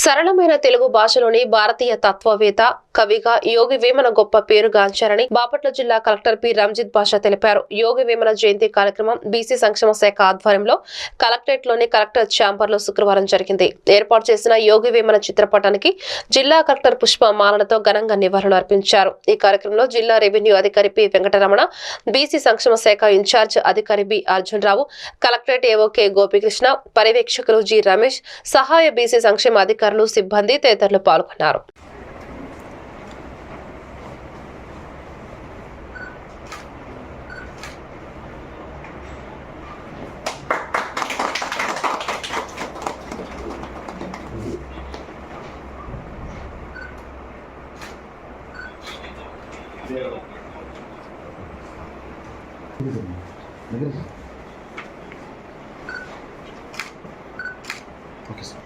సరళమైన తెలుగు భాషలోని భారతీయ తత్వవేత్త కవిగా యోగి వేమన గొప్ప పేరుగాంచారని బాపట్ల జిల్లా కలెక్టర్ పి. రంజిత్ బాషా తెలిపారు. యోగి వేమన జయంతి కార్యక్రమం బీసీ సంక్షేమ శాఖ ఆధ్వర్యంలో కలెక్టరేట్లోని కలెక్టర్ ఛాంబర్లో శుక్రవారం జరిగింది. ఏర్పాటు చేసిన యోగి వేమన చిత్రపటానికి జిల్లా కలెక్టర్ పుష్ప మాలనతో ఘనంగా నివాళులు అర్పించారు. ఈ కార్యక్రమంలో జిల్లా రెవెన్యూ అధికారి పి. వెంకటరమణ బీసీ సంక్షేమ శాఖ ఇన్ఛార్జ్ అధికారి B. Arjun Rao collectorate AO K. Gopikrishna పర్యవేక్షకులు G. Ramesh సహాయ బీసీ సంక్షేమ అధికారులు సిబ్బంది తదితరులు పాల్గొన్నారు ఓకే సార్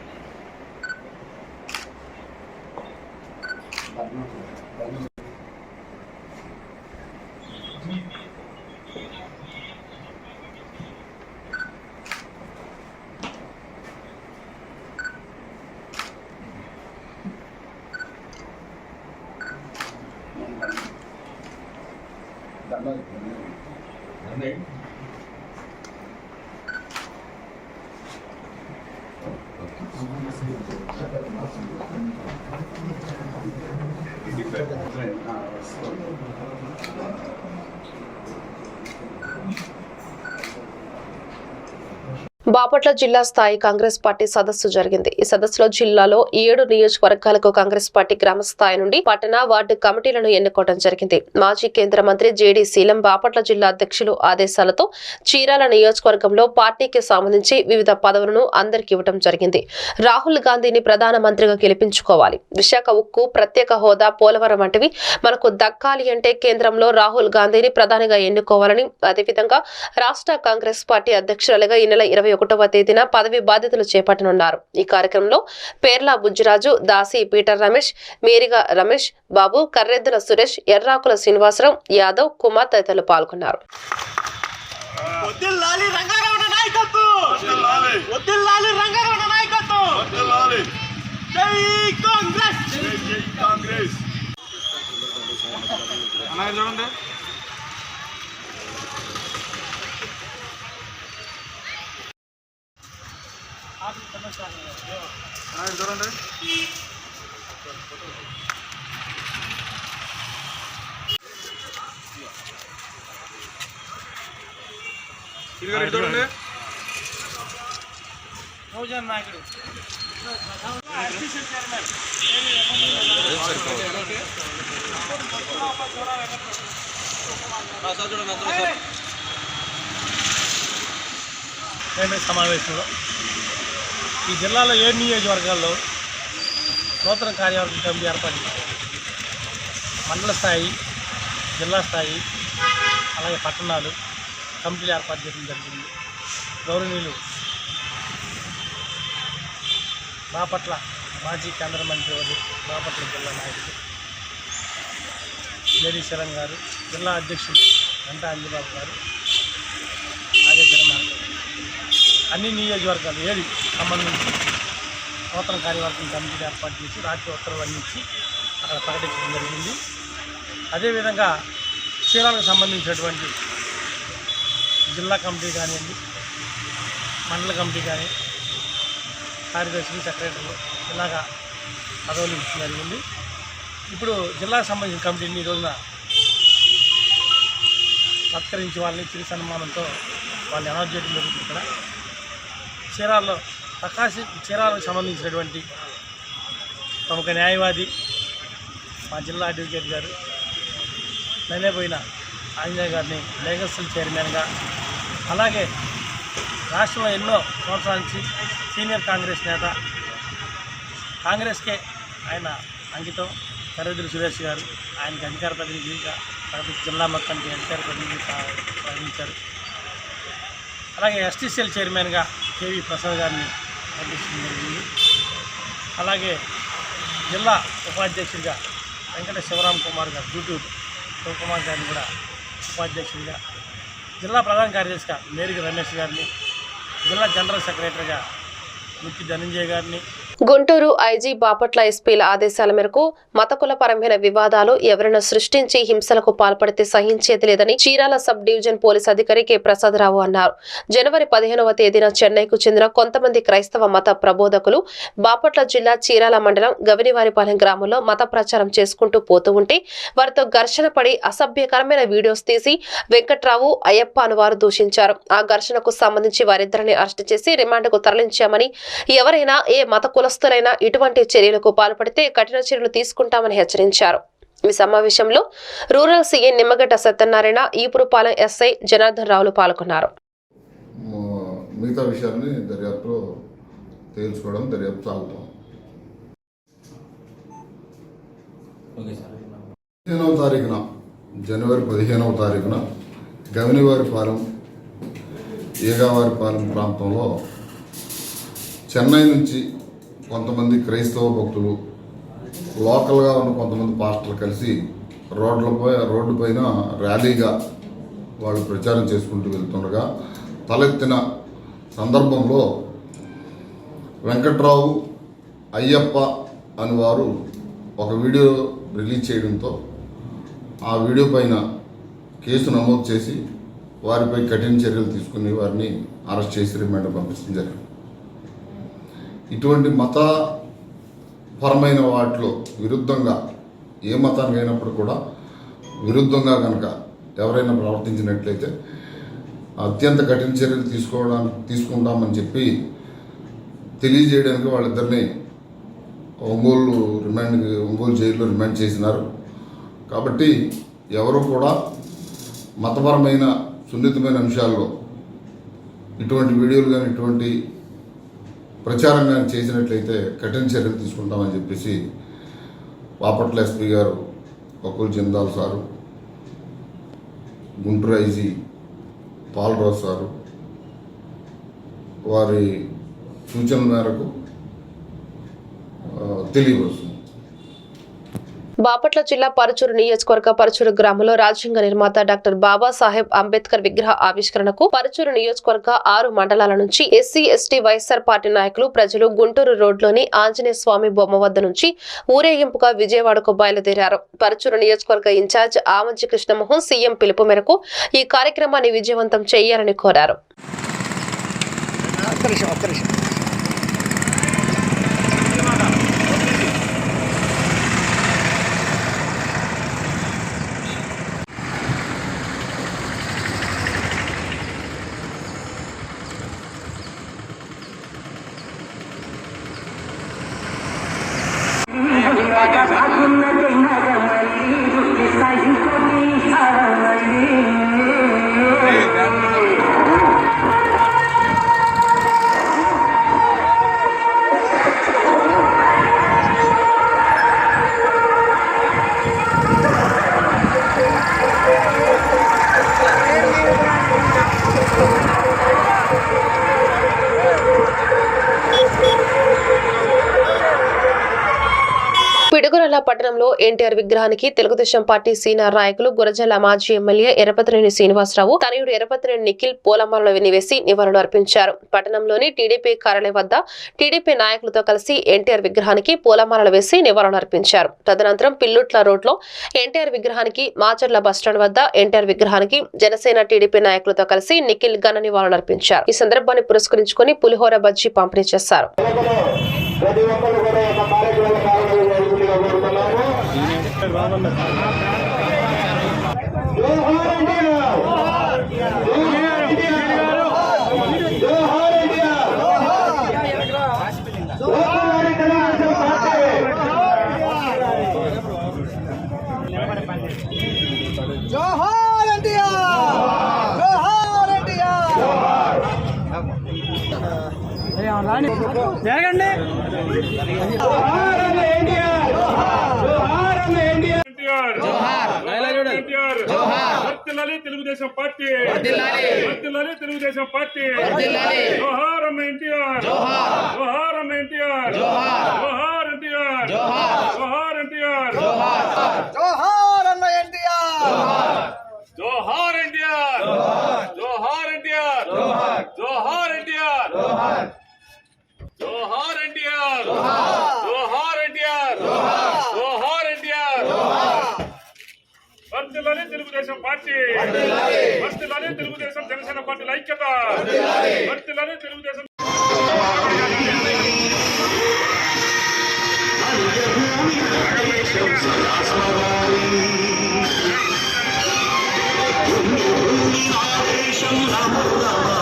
బాపట్ల జిల్లా స్థాయి కాంగ్రెస్ పార్టీ సదస్సు జరిగింది. ఈ సదస్సులో జిల్లాలో ఏడు నియోజకవర్గాలకు కాంగ్రెస్ పార్టీ గ్రామ స్థాయి నుండి పట్టణ వార్డు కమిటీలను ఎన్నుకోవడం జరిగింది. మాజీ కేంద్ర మంత్రి జేడీ శీలం బాపట్ల జిల్లా అధ్యక్షులు ఆదేశాలతో చీరాల నియోజకవర్గంలో పార్టీకి సంబంధించి వివిధ పదవులను అందరికి ఇవ్వడం జరిగింది. రాహుల్ గాంధీని ప్రధానమంత్రిగా గెలిపించుకోవాలి. విశాఖ ఉక్కు ప్రత్యేక హోదా పోలవరం వంటివి మనకు దక్కాలి అంటే కేంద్రంలో రాహుల్ గాంధీని ప్రధానిగా ఎన్నుకోవాలని అదేవిధంగా రాష్ట్ర కాంగ్రెస్ పార్టీ అధ్యక్షురాలుగా ఈ నెల ఇరవై ఒకటవ తేదీన పదవి బాధ్యతలు చేపట్టనున్నారు. ఈ కార్యక్రమంలో పేర్ల బుజ్జిరాజు దాసి పీటర్ రమేష్ మేరిగా రమేష్ బాబు కర్రెద్దుల సురేష్ ఎర్రాకుల శ్రీనివాసరావు యాదవ్ కుమార్ తదితరులు పాల్గొన్నారు. రంగారావణ చూడండి. చూడండి ఇదిగో చూడండి నాయకుడు సమావేశంలో ఈ జిల్లాలో ఏడు నియోజకవర్గాల్లో నూతన కార్యవర్గ కమిటీ ఏర్పాటు మండల స్థాయి జిల్లా స్థాయి అలాగే పట్టణాలు కమిటీలు ఏర్పాటు చేయడం జరిగింది. గౌరవనీయులు బాపట్ల మాజీ కేంద్ర మంత్రి వారు బాపట్ల జిల్లా నాయకులు జేడి శరణ్ గారు జిల్లా అధ్యక్షులు గంటా అంజబాబు గారు ఆదేశన మేరకు అన్ని నియోజకవర్గాలు ఏడు సంబంధించి నూతన కార్యవర్గం కమిటీని ఏర్పాటు చేసి రాత్రి ఉత్తర్వులు అందించి అక్కడ ప్రకటించడం జరిగింది. అదేవిధంగా చీరాలకు సంబంధించినటువంటి జిల్లా కమిటీ కానివ్వండి మండల కమిటీ కానీ కార్యదర్శులు సెక్రటరీలు ఇలాగా పదవులు ఇచ్చడం జరిగింది. ఇప్పుడు జిల్లాకు సంబంధించిన కమిటీని ఈ రోజున సత్కరించి వాళ్ళని చిరు సన్మానంతో వాళ్ళని అనౌన్స్ చేయడం జరుగుతుంది ఇక్కడ. చీరాల్లో ప్రకాశం చీరాలకు సంబంధించినటువంటి ప్రముఖ న్యాయవాది మా జిల్లా అడ్వకేట్ గారు పోయిన ఆంజనేయ గారిని లీగల్ చైర్మన్గా అలాగే రాష్ట్రంలో ఎన్నో సంవత్సరాల నుంచి సీనియర్ కాంగ్రెస్ నేత కాంగ్రెస్కే ఆయన అంకితం కరెదురు సురేష్ గారు ఆయనకి అధికార ప్రతినిధిగా కడప జిల్లా మొత్తానికి అధికార ప్రతినిధి ప్రకటించారు అలాగే ఎస్టీసీఎల్ చైర్మన్గా కేవీ ప్రసాద్ గారిని ప్రకటించడం జరిగింది అలాగే జిల్లా ఉపాధ్యక్షుడిగా వెంకట శివరామ్ కుమార్ గారు జూటూరు శివకుమార్ గారిని కూడా ఉపాధ్యక్షుడిగా జిల్లా ప్రధాన కార్యదర్శిగా మేరికి రమేష్ గారిని జిల్లా జనరల్ సెక్రటరీగా ముక్తి ధనంజయ్ గారిని గుంటూరు ఐజీ బాపట్ల ఎస్పీల ఆదేశాల మేరకు మతకులపరమైన వివాదాలు ఎవరైనా సృష్టించి హింసలకు పాల్పడితే సహించేది లేదని చీరాల సబ్ డివిజన్ పోలీస్ అధికారి కె. ప్రసాదరావు అన్నారు. జనవరి పదిహేనవ తేదీన చెన్నైకు చెందిన కొంతమంది క్రైస్తవ మత ప్రబోధకులు బాపట్ల జిల్లా చీరాల మండలం గవినివారిపాలెం గ్రామంలో మత ప్రచారం చేసుకుంటూ పోతూ ఉంటే వారితో ఘర్షణ పడి అసభ్యకరమైన వీడియోస్ తీసి వెంకట్రావు అయ్యప్ప అను వారు దూషించారు. ఆ ఘర్షణకు సంబంధించి వారిద్దరిని అరెస్టు చేసి రిమాండ్కు తరలించామని ఎవరైనా ఏ మతకుల కులస్తులైనా ఇటువంటి చర్యలకు పాల్పడితే కఠిన చర్యలు తీసుకుంటామని హెచ్చరించారు. ఈ సమావేశంలో rural CM Nimmagadda Satyanarayana Epurupalem SI Janardhan రావులు పాల్గొన్నారు. మిగతా దర్యాప్తులో తేల్చుకోవడం దర్యాప్తు సాగుతాం. పదిహేనవ తారీఖున జనవరి పదిహేనవ తారీఖున గవినివారిపాలెం ఏగావారిపాలెం ప్రాంతంలో చెన్నై నుంచి కొంతమంది క్రైస్తవ భక్తులు లోకల్గా ఉన్న కొంతమంది పాస్టర్లు కలిసి రోడ్లపై రోడ్డు పైన ర్యాలీగా వాళ్ళు ప్రచారం చేసుకుంటూ వెళ్తుండగా తలెత్తిన సందర్భంలో వెంకట్రావు అయ్యప్ప అని వారు ఒక వీడియో రిలీజ్ చేయడంతో ఆ వీడియో పైన కేసు నమోదు చేసి వారిపై కఠిన చర్యలు తీసుకుని వారిని అరెస్ట్ చేసి రిమాండ్ పంపించడం జరిగింది. ఇటువంటి మత పరమైన వాటిలో విరుద్ధంగా ఏ మతానికి అయినప్పుడు కూడా విరుద్ధంగా కనుక ఎవరైనా ప్రవర్తించినట్లయితే అత్యంత కఠిన చర్యలు తీసుకోవడానికి తీసుకుంటామని చెప్పి తెలియజేయడానికి వాళ్ళిద్దరిని ఒంగోలు రిమాండ్ ఒంగోలు జైల్లో రిమాండ్ చేసినారు. కాబట్టి ఎవరు కూడా మతపరమైన సున్నితమైన అంశాల్లో ఇటువంటి వీడియోలు కానీ ఇటువంటి ప్రచారం కానీ చేసినట్లయితే కఠిన చర్యలు తీసుకుంటామని చెప్పేసి బాపట్ల ఎస్పీ గారు Bakul Jindal sir Guntur IG Palarao sir వారి సూచన మేరకు తెలియవచ్చు బాపట్ల జిల్లా పరచూరు నియోజకవర్గ పరుచూరు గ్రామంలో రాజ్యాంగ నిర్మాత డాక్టర్ బాబాసాహెబ్ అంబేద్కర్ విగ్రహ ఆవిష్కరణకు పరుచూరు నియోజకవర్గ ఆరు మండలాల నుంచి ఎస్సీ ఎస్టీ వైఎస్ఆర్ పార్టీ నాయకులు ప్రజలు గుంటూరు రోడ్లోని ఆంజనేయ స్వామి బొమ్మ వద్ద నుంచి ఊరేగింపుగా విజయవాడకు బయలుదేరారు. పరుచూరు నియోజకవర్గ ఇన్ఛార్జ్ ఆమంచి కృష్ణమోహన్ సీఎం పిలుపు మేరకు ఈ కార్యక్రమాన్ని విజయవంతం చేయాలని కోరారు. పట్టణంలో ఎన్టీఆర్ విగ్రహానికి తెలుగుదేశం పార్టీ సీనియర్ నాయకులు గురజల మాజీ ఎమ్మెల్యే ఎరపతినేని శ్రీనివాసరావు తనయుడు ఎరపతినేని నిఖిల్ పూలమాలను వేసి నివాళులు అర్పించారు. పట్టణంలోని టీడీపీ కార్యాలయం వద్ద టీడీపీ నాయకులతో కలిసి ఎన్టీఆర్ విగ్రహానికి పూలమాలలు వేసి నివాళులు అర్పించారు. తదనంతరం పిల్లుట్ల రోడ్లో ఎన్టీఆర్ విగ్రహానికి మాచర్ల బస్టాండ్ వద్ద ఎన్టీఆర్ విగ్రహానికి జనసేన టీడీపీ నాయకులతో కలిసి నిఖిల్ ఘన నివాళులు అర్పించారు. ఈ సందర్భాన్ని పురస్కరించుకుని పులిహోర బజ్జీ పంపిణీ చేశారు ప్రతి ఒక్కరు కూడా ఒక కార్యక్రమ పాల్గొనవలసిందిగా కోరుతున్నాము జోహార్ ఎన్టీఆర్! జోహార్ ఎన్టీఆర్! జోహార్ ఎన్టీఆర్! జోహార్ తెలుగుదేశం పార్టీ! జోహార్ ఎన్టీఆర్! జోహార్ ఎన్టీఆర్! జరగండి జోహార్ అన్న ఎన్టీఆర్! జోహార్ అన్న ఎన్టీఆర్! ఎన్టీఆర్ ఎన్టీఆర్ వర్ధిల్లాలి తెలుగుదేశం పార్టీ తెలుగుదేశం పార్టీ జోహార్ అన్న ఎన్టీఆర్ జోహార్ అన్న ఎన్టీఆర్ జోహార్ ఎన్టీఆర్ జోహార్ ఎన్టీఆర్ జోహార్ అన్న ఎన్టీఆర్ జోహార్ ఎన్టీఆర్ జోహార్ ఎన్టీఆర్ జోహార్ ఎన్టీఆర్ జోహార్ ఎన్టీఆర్ తెలుగుదేశం పార్టీ. వర్తిల్లాలి తెలుగుదేశం జనసేన పార్టీల ఐక్యత. వర్తిల్లాలి తెలుగుదేశం పేదవారికి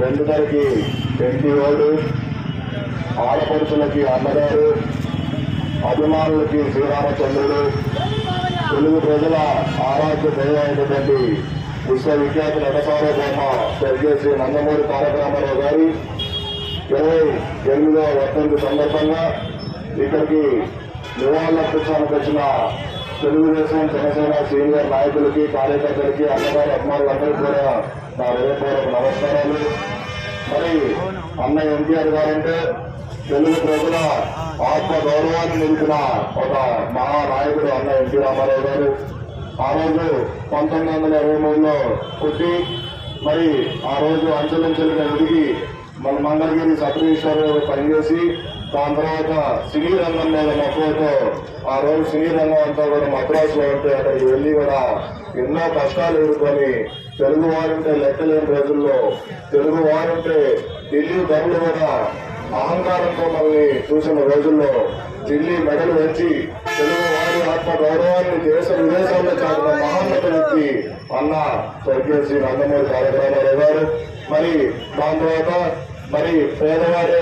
రెండున్నరకి ఎంపీ వాడు ఆడపడుచులకి అన్నగారు అభిమానులకి శ్రీరామచంద్రుడు తెలుగు ప్రజల ఆరాధ్య దైవమైనటువంటి విశ్వవిఖ్యాత నటసార్వభౌమ జరిగే శ్రీ నందమూరి తారక రామారావు గారి ఇరవై ఎనిమిదవ వర్ధంతి సందర్భంగా ఇక్కడికి నివాళులర్పించడానికి వచ్చిన తెలుగుదేశం జనసేన సీనియర్ నాయకులకి కార్యకర్తలకి అన్నగారి అభిమానులందరికీ కూడా నా హృదయపూర్వక నమస్కారాలు మరి అన్న ఎన్టీఆర్ గారంటే తెలుగు ప్రజల ఆత్మ గౌరవాన్ని నిలిపిన ఒక మహానాయకుడు అన్న ఎన్టీ రామారావు గారు ఆ రోజు పంతొమ్మిది వందల ఇరవై మూడులో పుట్టి మరి ఆ రోజు అంచెలంచెలుగా ఎదిగి మన మంగళగిరి సబ్ పనిచేసి దాని తర్వాత సినీ రంగం మీద మక్కువతో ఆ రోజు సినీ రంగం అంతా కూడా మద్రాసులో ఉంటే అక్కడికి వెళ్ళి కూడా ఎన్నో కష్టాలు ఎదుర్కొని తెలుగు వారంటే లెక్కలేని రోజుల్లో తెలుగు వారంటే ఢిల్లీ ధరలు కూడా అహంకారంతో మనల్ని చూసిన రోజుల్లో ఢిల్లీ మెడలు వచ్చి తెలుగు వారి ఆత్మ గౌరవాన్ని దేశ విదేశాల్లో చాటిన మహోన్నత వ్యక్తి అన్న స్వర్గీయ శ్రీ నందమూరి తారక రామారావు గారు. మరి దాని తర్వాత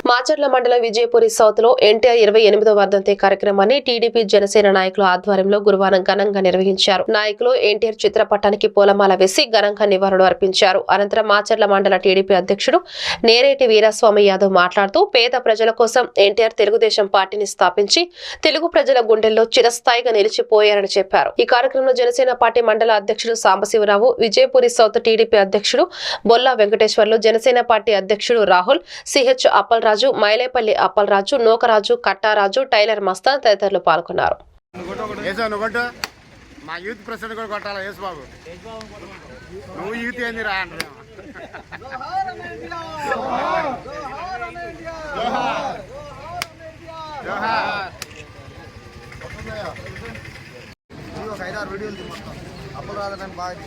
మాచర్ల మండలం విజయపురి సౌత్లో ఎన్టీఆర్ ఇరవై ఎనిమిదో వర్ధంతి కార్యక్రమాన్ని టీడీపీ జనసేన నాయకుల ఆధ్వర్యంలో గురువారం ఘనంగా నిర్వహించారు. నాయకులు ఎన్టీఆర్ చిత్రపటానికి పూలమాల వేసి ఘనంగా నివాళులు అర్పించారు. అనంతరం మాచర్ల మండల టీడీపీ అధ్యక్షుడు నేరేటి వీరస్వామి యాదవ్ మాట్లాడుతూ పేద ప్రజల కోసం ఎన్టీఆర్ తెలుగుదేశం పార్టీని స్థాపించి తెలుగు ప్రజల గుండెల్లో చిరస్థాయిగా నిలిచిపోయారని చెప్పారు. ఈ కార్యక్రమంలో జనసేన పార్టీ మండల అధ్యక్షుడు సాంబశివరావు విజయపురి సౌత్ టీడీపీ అధ్యక్షుడు బొల్లా వెంకటేశ్వర్లు జనసేన పార్టీ అధ్యక్షుడు రాహుల్ సిహెచ్ అప్పలరాజు మైలేపల్లి అప్పలరాజు నూకరాజు కట్టారాజు టైలర్ మస్తాన్ తదితరులు పాల్గొన్నారు మా యూత్ ప్రెసిడెంట్ కూడా కొట్టాలా యేసు బాబు నువ్వు యూత్ ఏంది రా అంటే జోహార్ అన్న ఎన్టీఆర్ జోహార్ అన్న ఎన్టీఆర్ జోహార్ ఒక ఐదారు వీడియోలు అప్పుడు రాదని బాగా.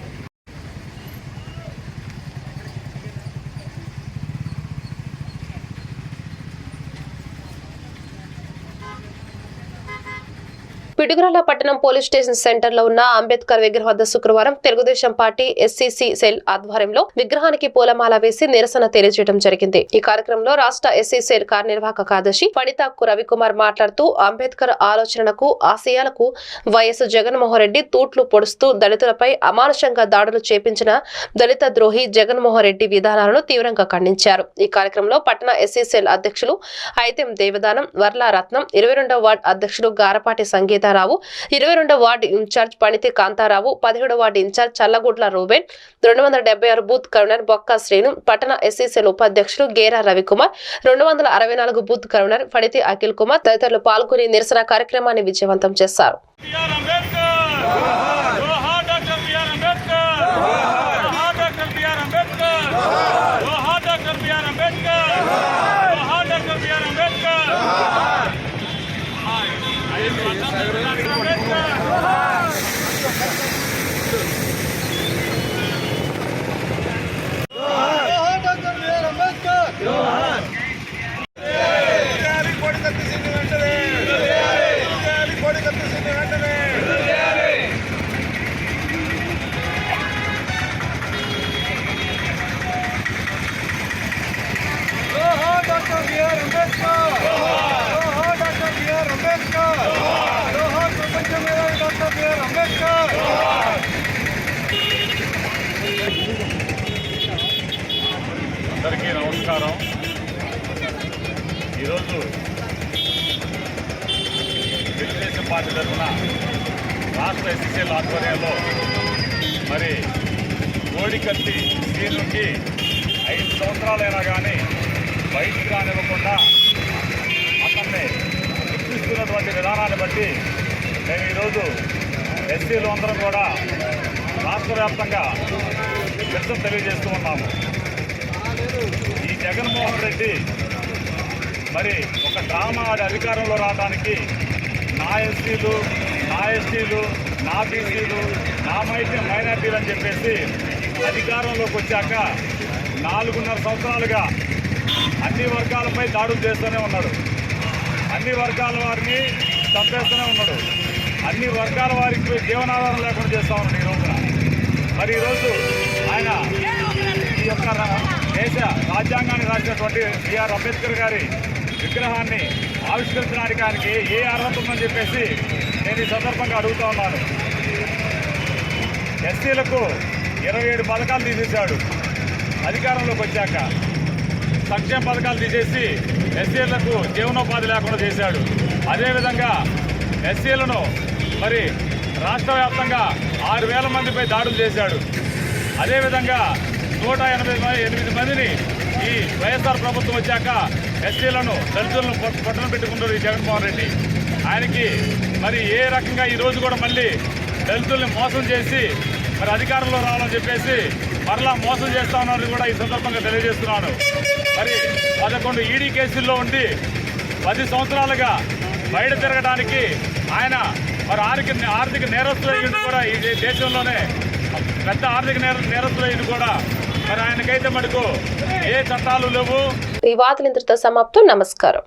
పిడుగురాల పట్టణం పోలీస్ స్టేషన్ సెంటర్లో ఉన్న అంబేద్కర్ విగ్రహం వద్ద శుక్రవారం తెలుగుదేశం పార్టీ ఎస్సీసీ సెల్ ఆధ్వర్యంలో విగ్రహానికి పూలమాల వేసి నిరసన తెలియజేయడం జరిగింది. ఈ కార్యక్రమంలో రాష్ట్ర ఎస్సీ సెల్ కార్యనిర్వాహక కార్యదర్శి పణితాక్కు రవికుమార్ మాట్లాడుతూ అంబేద్కర్ ఆలోచనలకు ఆశయాలకు వైఎస్ జగన్మోహన్ రెడ్డి తూట్లు పొడుస్తూ దళితులపై అమానుషంగా దాడులు చేపించిన దళిత ద్రోహి జగన్మోహన్ రెడ్డి విధానాలను తీవ్రంగా ఖండించారు. ఈ కార్యక్రమంలో పట్టణ ఎస్సీ సెల్ అధ్యక్షులు ఐతెం దేవదానం వర్లారత్నం ఇరవై రెండవ వార్డు అధ్యక్షులు గారపాటి సంగీత సంగీతారావు ఇరవై రెండవ వార్డు ఇన్ఛార్జ్ పణితి కాంతారావు పదిహేడవ వార్డు ఇన్ఛార్జ్ చల్లగుడ్ల రూబెన్ రెండు వందల డెబ్బై ఆరు బూత్ కరుణర్ బొక్క శ్రీను పట్టణ ఎస్సీసీల ఉపాధ్యక్షులు గేరా రవికుమార్ రెండు వందల అరవై నాలుగు బూత్ కరుణర్ ఫణితి అఖిల్ కుమార్ తదితరులు పాల్గొని నిరసన కార్యక్రమాన్ని విజయవంతం చేశారు బిఆర్ అంబేద్కర్ జోహార్ డాక్టర్ బిఆర్ అంబేద్కర్ జోహార్ డాక్టర్ బిఆర్ అంబేద్కర్ జోహార్ డాక్టర్ బిఆర్ అంబేద్కర్ జోహార్ డాక్టర్ బిఆర్ అంబేద్కర్ అంబేద్కర్ జోహార్ డాక్టర్ బిఆర్ అంబేద్కర్ పార్టీ తరఫున రాష్ట్ర ఎస్సీసీల ఆధ్వర్యంలో మరి కోడికత్తి శ్రీనుకి ఐదు సంవత్సరాలైనా కానీ బయటికి రానివ్వకుండా అతన్ని గుర్తిస్తున్నటువంటి విధానాన్ని బట్టి మేము ఈరోజు ఎస్సీలు అందరం కూడా రాష్ట్ర వ్యాప్తంగా నిరసన తెలియజేస్తూ ఉన్నాము. ఈ జగన్మోహన్ రెడ్డి మరి ఒక డ్రామా ఆడి అధికారంలో రావడానికి నా ఎస్సీలు నా ఎస్టీలు నా బీసీలు నా మైతే మైనార్టీలు అని చెప్పేసి అధికారంలోకి వచ్చాక నాలుగున్నర సంవత్సరాలుగా అన్ని వర్గాలపై దాడులు చేస్తూనే ఉన్నాడు. అన్ని వర్గాల వారిని చంపేస్తూనే ఉన్నాడు. అన్ని వర్గాల వారికి జీవనాధారం లేకుండా చేస్తూ ఉన్నాడు ఈ రోజున. మరి ఈరోజు ఆయన ఈ యొక్క దేశ రాజ్యాంగాన్ని రాసినటువంటి బిఆర్ అంబేద్కర్ గారి విగ్రహాన్ని ఆవిష్కరించడానికి ఏ అర్హత ఉందని చెప్పేసి నేను ఈ సందర్భంగా అడుగుతా ఉన్నాను. ఎస్సీలకు ఇరవై ఏడు పథకాలు తీసేశాడు. అధికారంలోకి వచ్చాక సంక్షేమ పథకాలు తీసేసి ఎస్సీలకు జీవనోపాధి లేకుండా చేశాడు. అదేవిధంగా ఎస్సీలను మరి రాష్ట్ర వ్యాప్తంగా ఆరు వేల మందిపై దాడులు చేశాడు. అదేవిధంగా నూట ఎనభై మ- ఎనిమిది మందిని ఈ వైఎస్ఆర్ ప్రభుత్వం వచ్చాక ఎస్సీలను దళితులను పట్టణం పొట్టన పెట్టుకున్నారు ఈ జగన్మోహన్ రెడ్డి. ఆయనకి మరి ఏ రకంగా ఈరోజు కూడా మళ్ళీ దళితుల్ని మోసం చేసి మరి అధికారంలో రావాలని చెప్పేసి మరలా మోసం చేస్తా ఉన్నారని కూడా ఈ సందర్భంగా తెలియజేస్తున్నాను. మరి పదకొండు ఈడీ కేసుల్లో ఉండి పది సంవత్సరాలుగా బయట తిరగడానికి ఆయన మరి ఆర్థిక ఆర్థిక నేరస్తులయ్యింది కూడా ఈ దేశంలోనే పెద్ద ఆర్థిక నేర నేరస్తులయ్యింది కూడా మరి ఆయనకైతే మటుకు ఏ చట్టాలు లేవు. ఈ వార్తలు ఇంతటితో సమాప్తం. నమస్కారం.